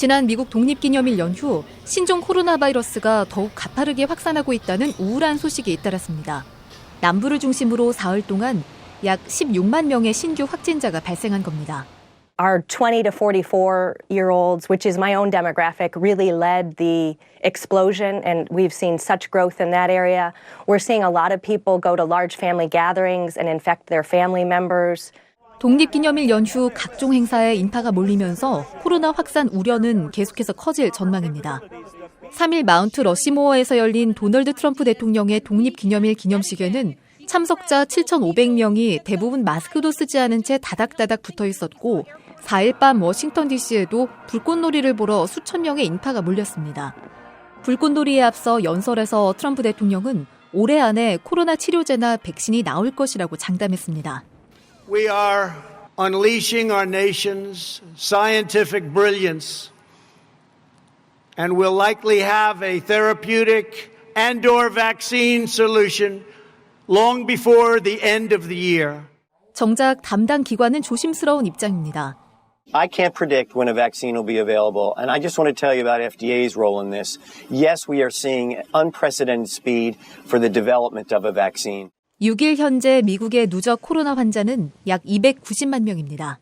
지난 미국 독립기념일 연휴 신종 코로나 바이러스가 더욱 가파르게 확산하고 있다는 우울한 소식이 잇따랐습니다. 남부를 중심으로 사흘 동안 약 16만 명의 신규 확진자가 발생한 겁니다. Our 20 to 44 year olds, which is my own demographic, really led the explosion, and we've seen such growth in that area. We're seeing a lot of people go to large family gatherings and infect their family members. 독립기념일 연휴 각종 행사에 인파가 몰리면서 코로나 확산 우려는 계속해서 커질 전망입니다. 3일 마운트 러시모어에서 열린 도널드 트럼프 대통령의 독립기념일 기념식에는 참석자 7,500명이 대부분 마스크도 쓰지 않은 채 다닥다닥 붙어 있었고 4일 밤 워싱턴 DC에도 불꽃놀이를 보러 수천 명의 인파가 몰렸습니다. 불꽃놀이에 앞서 연설에서 트럼프 대통령은 올해 안에 코로나 치료제나 백신이 나올 것이라고 장담했습니다. We are unleashing our nation's scientific brilliance and will likely have a therapeutic and or vaccine solution long before the end of the year. 정작 담당 기관은 조심스러운 입장입니다. I can't predict when a vaccine will be available, and I just want to tell you about FDA's role in this. Yes, we are seeing unprecedented speed for the development of a vaccine. 6일 현재 미국의 누적 코로나 환자는 약 290만 명입니다.